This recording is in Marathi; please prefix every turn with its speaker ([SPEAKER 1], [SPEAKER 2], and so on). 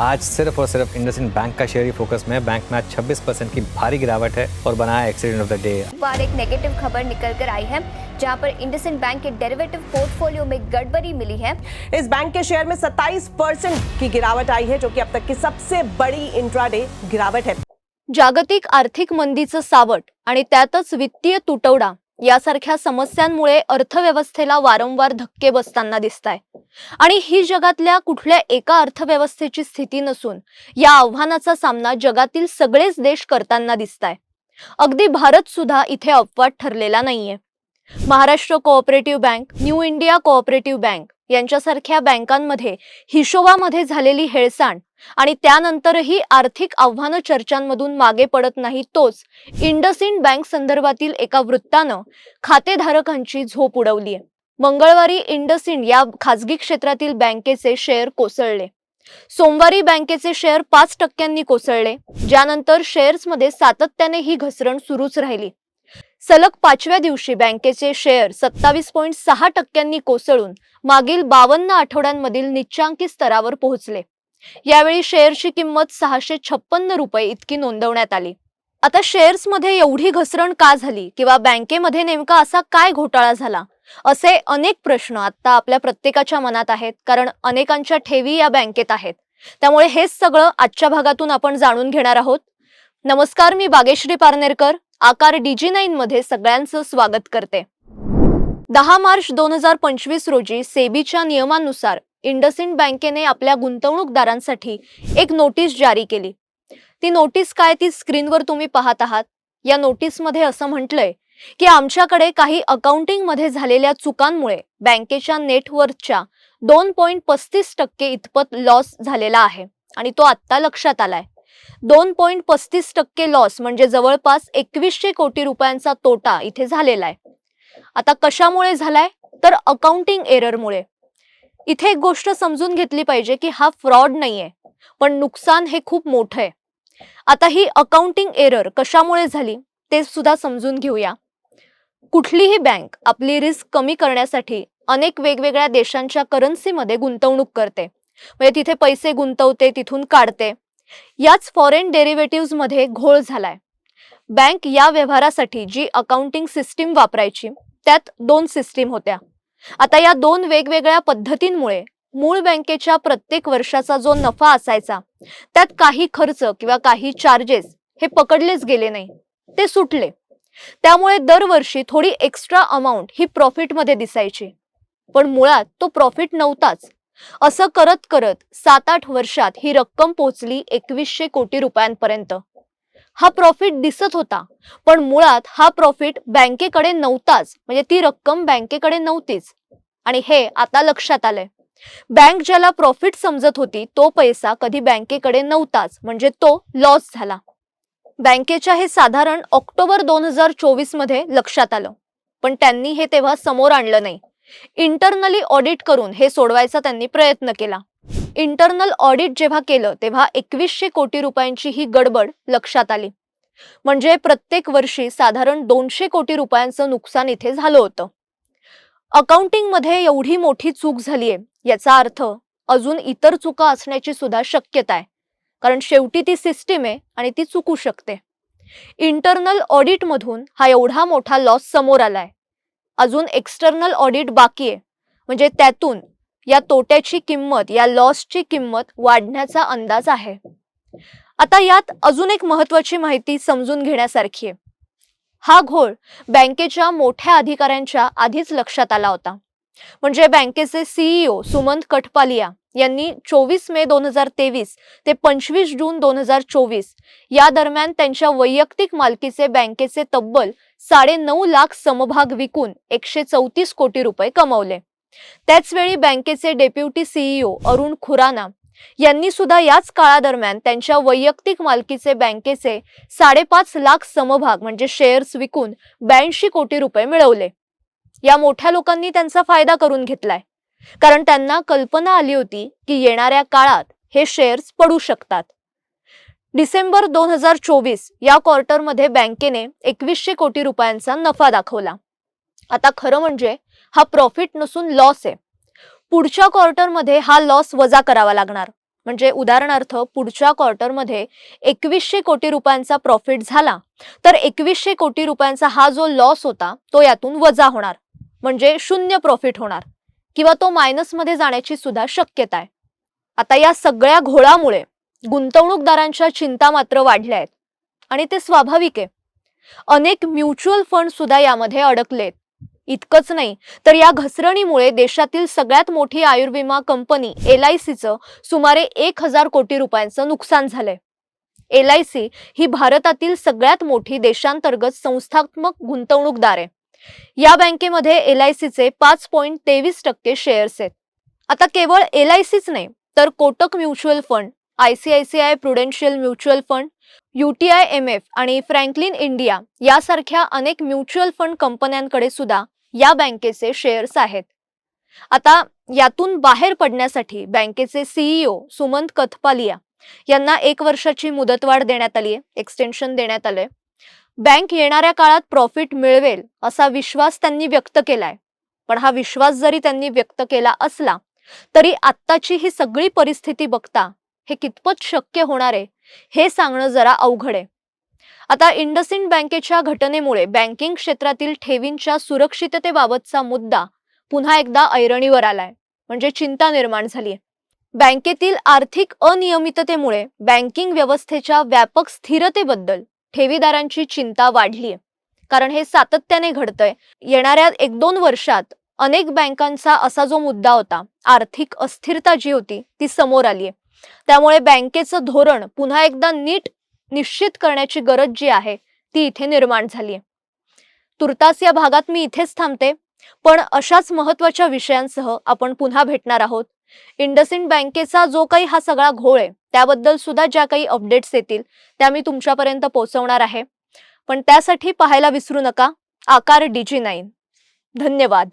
[SPEAKER 1] आज सिर्फ और सिर्फ इंडसइंड बैंक का शेयर ही फोकस में है। बैंक में आज 26 परसेंट की भारी गिरावट है और बनाया एक्सीडेंट ऑफ द डे
[SPEAKER 2] बार एक नेगेटिव खबर निकल कर आई है जहां पर इंडसइंड बैंक के डेरिवेटिव पोर्टफोलियो में गड़बड़ी मिली है।
[SPEAKER 3] इस बैंक के शेयर में 27 परसेंट की गिरावट आई है जो कि अब तक की सबसे बड़ी इंट्राडे गिरावट है।
[SPEAKER 4] जागतिक आर्थिक मंदीचं सावट आणि त्यातच वित्तीय तुटवडा यासारख्या समस्यांमुळे अर्थव्यवस्थेला वारंवार धक्के बसताना दिसत आहे आणि ही जगातल्या कुठल्या एका अर्थव्यवस्थेची स्थिती नसून या आव्हानाचा सामना जगातील सगळेच देश करताना दिसत आहे अगदी भारत सुद्धा इथे अपवाद ठरलेला नाहीये. Maharashtra cooperative bank New India cooperative bank यांच्यासारख्या बँकांमध्ये हिशोबामध्ये झालेली हेळसांड आणि त्यानंतरही आर्थिक आव्हानं चर्चांमधून मागे पडत नाही तोच इंडसइंड बँक संदर्भातील एका वृत्तानं खातेधारकांची झोप उडवली आहे मंगळवारी इंडसइंड या खासगी क्षेत्रातील बँकेचे शेअर कोसळले. सोमवारी बँकेचे शेअर पाच टक्क्यांनी कोसळले. ज्यानंतर शेअर्समध्ये सातत्याने ही घसरण सुरूच राहिली. सलग पाचव्या दिवशी बँकेचे शेअर सत्तावीस पॉईंट सहा टक्क्यांनी कोसळून मागील बावन्न आठवड्यांमधील निच्चांकी स्तरावर पोहोचले. यावेळी शेअरची किंमत सहाशे छप्पन्न रुपये इतकी नोंदवण्यात आली. आता शेअर्समध्ये एवढी घसरण का झाली किंवा बँकेमध्ये नेमका असा काय घोटाळा झाला? असे अनेक प्रश्न आता आपल्या प्रत्येकाच्या मनात आहेत कारण अनेकांच्या ठेवी या बँकेत आहेत. त्यामुळे हेच सगळं आजच्या भागातून आपण जाणून घेणार आहोत. नमस्कार मी बागेश्री पारनेरकर. आकार डीजी नाईन मध्ये सगळ्यांचं स्वागत करते. दहा मार्च दोन हजार पंचवीस रोजी सेबीच्या नियमानुसार इंडसइंड बँकेने आपल्या गुंतवणूकदारांसाठी एक नोटीस जारी केली. ती नोटीस काय ती स्क्रीनवर तुम्ही पाहत आहात. या नोटीसमध्ये असं म्हटलंय की आमच्याकडे काही अकाउंटिंगमध्ये झालेल्या चुकांमुळे बँकेच्या नेटवर्थच्या दोन पॉईंट पस्तीस टक्के इतपत लॉस झालेला आहे आणि तो आत्ता लक्षात आलाय. दोन पॉईंट पस्तीस टक्के लॉस म्हणजे जवळपास एकवीसशे कोटी रुपयांचा तोटा इथे झालेला आहे. आता कशामुळे झालाय? तर अकाउंटिंग एररमुळे इथे एक गोष्ट समजून घेतली पाहिजे की हा फ्रॉड नाहीये पण नुकसान हे खूप मोठं आहे. आता ही अकाउंटिंग एरर कशामुळे झाली ते सुद्धा समजून घेऊया. कुठलीही बँक आपली रिस्क कमी करण्यासाठी अनेक वेगवेगळ्या देशांच्या करन्सीमध्ये गुंतवणूक करते. म्हणजे तिथे पैसे गुंतवते तिथून काढते. याच फॉरेन डेरिव्हेटिव्हमध्ये घोळ झालाय. बँक या व्यवहारासाठी जी अकाउंटिंग सिस्टीम वापरायची त्यात दोन सिस्टीम होत्या. आता या दोन वेगवेगळ्या पद्धतींमुळे मूळ बँकेच्या प्रत्येक वर्षाचा जो नफा असायचा त्यात काही खर्च किंवा काही चार्जेस हे पकडलेच गेले नाही ते सुटले. त्यामुळे दरवर्षी थोडी एक्स्ट्रा अमाऊंट ही प्रॉफिटमध्ये दिसायची. पण मुळात तो प्रॉफिट नव्हताच. असं करत करत सात आठ वर्षात ही रक्कम पोहोचली एकवीसशे कोटी रुपयांपर्यंत. हा प्रॉफिट दिसत होता पण मुळात हा प्रॉफिट बँकेकडे नव्हताच म्हणजे ती रक्कम बँकेकडे नव्हतीच. आणि हे आता लक्षात आलंय. बँक ज्याला प्रॉफिट समजत होती तो पैसा कधी बँकेकडे नव्हताच म्हणजे तो लॉस झाला. बँकेच्या हे साधारण ऑक्टोबर दोन हजार चोवीसमध्ये लक्षात आलं. पण त्यांनी हे तेव्हा समोर आणलं नाही. इंटरनली ऑडिट करून हे सोडवायचा त्यांनी प्रयत्न केला. इंटरनल ऑडिट जेव्हा केलं तेव्हा एकवीसशे कोटी रुपयांची ही गडबड लक्षात आली. म्हणजे प्रत्येक वर्षी साधारण दोनशे कोटी रुपयांचं नुकसान इथे झालं होतं. अकाउंटिंगमध्ये एवढी मोठी चूक झालीये याचा अर्थ अजून इतर चुका असण्याची सुद्धा शक्यता आहे. कारण शेवटी ती सिस्टीम आहे आणि ती चुकू शकते. इंटरनल ऑडिट मधून हा एवढा मोठा लॉस समोर आलाय. अजून एक्सटर्नल ऑडिट बाकी आहे. म्हणजे त्यातून या तोट्याची किंमत या लॉसची किंमत वाढण्याचा अंदाज आहे. आता यात अजून एक महत्वाची माहिती समजून घेण्यासारखी आहे. हा घोळ बँकेच्या मोठ्या अधिकाऱ्यांच्या आधीच लक्षात आला होता. म्हणजे बँकेचे सीईओ सुमंत कठपालिया यांनी चोवीस मे दोन हजार तेवीस ते पंचवीस जून दोन हजार चोवीस या दरम्यान त्यांच्या वैयक्तिक मालकीचे बँकेचे तब्बल साडे नऊ लाख समभाग विकून एकशे चौतीस कोटी रुपये कमवले. त्याचवेळी बँकेचे डेप्युटी सीईओ अरुण खुराना यांनी सुद्धा याच काळादरम्यान त्यांच्या वैयक्तिक मालकीचे बँकेचे साडेपाच लाख समभाग म्हणजे शेअर्स विकून ब्याऐंशी कोटी रुपये मिळवले. या मोठ्या लोकांनी त्यांचा फायदा करून घेतलाय. कारण त्यांना कल्पना आली होती की येणाऱ्या काळात हे शेअर्स पडू शकतात. डिसेंबर दोन हजार चोवीस या क्वार्टरमध्ये बँकेने एकवीसशे कोटी रुपयांचा नफा दाखवला. आता खरं म्हणजे हा प्रॉफिट नसून लॉस आहे. पुढच्या क्वार्टरमध्ये हा लॉस वजा करावा लागणार. म्हणजे उदाहरणार्थ पुढच्या क्वार्टरमध्ये एकवीसशे कोटी रुपयांचा प्रॉफिट झाला तर एकवीसशे कोटी रुपयांचा हा जो लॉस होता तो यातून वजा होणार. म्हणजे शून्य प्रॉफिट होणार. किंवा तो मायनसमध्ये जाण्याची सुद्धा शक्यता आहे. आता या सगळ्या घोळामुळे गुंतवणूकदारांच्या चिंता मात्र वाढल्या आहेत. आणि ते स्वाभाविक आहे. अनेक म्युच्युअल फंड सुद्धा यामध्ये अडकलेत. इतकंच नाही तर या घसरणीमुळे देशातील सगळ्यात मोठी आयुर्विमा कंपनी एल आय सीचं सुमारे एक हजार कोटी रुपयांचं नुकसान झालंय. एल आय सी ही भारतातील सगळ्यात मोठी देशांतर्गत संस्थात्मक गुंतवणूकदार आहे. या बँकेमध्ये एल आय सीचे पाच पॉईंट तेवीस टक्के शेअर्स आहेत. आता केवळ एल आय सीच नाही तर Kotak mutual fund I C I C I prudential mutual fund UTI M F आणि फ्रँकलिन इंडिया यासारख्या अनेक म्युच्युअल फंड कंपन्यांकडे सुद्धा या बँकेचे शेअर्स आहेत. आता यातून बाहेर पडण्यासाठी बँकेचे सीईओ सुमंत कथपालिया यांना एक वर्षाची मुदतवाढ देण्यात आली आहे एक्सटेन्शन देण्यात आलंय. बँक येणाऱ्या काळात प्रॉफिट मिळवेल असा विश्वास त्यांनी व्यक्त केलाय. पण हा विश्वास जरी त्यांनी व्यक्त केला असला तरी आत्ताची ही सगळी परिस्थिती बघता हे कितपत शक्य होणार आहे हे सांगणं जरा अवघड आहे. आता इंडसइंड बँकेच्या घटनेमुळे बँकिंग क्षेत्रातील ठेवींच्या सुरक्षिततेबाबतचा मुद्दा पुन्हा एकदा ऐरणीवर आलाय म्हणजे चिंता निर्माण झाली बँकेतील आर्थिक अनियमिततेमुळे बँकिंग व्यवस्थेच्या व्यापक स्थिरतेबद्दल ठेवीदारांची चिंता वाढली कारण हे सातत्याने घडतंय. येणाऱ्या एक दोन वर्षात अनेक बँकांचा असा जो मुद्दा होता आर्थिक अस्थिरता जी होती ती समोर आली आहे त्यामुळे बँकेचं धोरण पुन्हा एकदा नीट निश्चित करण्याची गरज जी आहे ती इथे निर्माण झाली आहे तुर्तास या भागात मी इथेच थांबते. पण अशाच महत्त्वाच्या विषयांसह आपण पुन्हा भेटणार आहोत. इंडसइंड बँकेचा जो काही हा सगळा घोळ आहे त्याबद्दल सुद्धा ज्या काही अपडेट्स येतील त्या मी तुमच्यापर्यंत पोहोचवणार आहे. पण त्यासाठी पाहायला विसरू नका. आकार डीजी नाईन. धन्यवाद.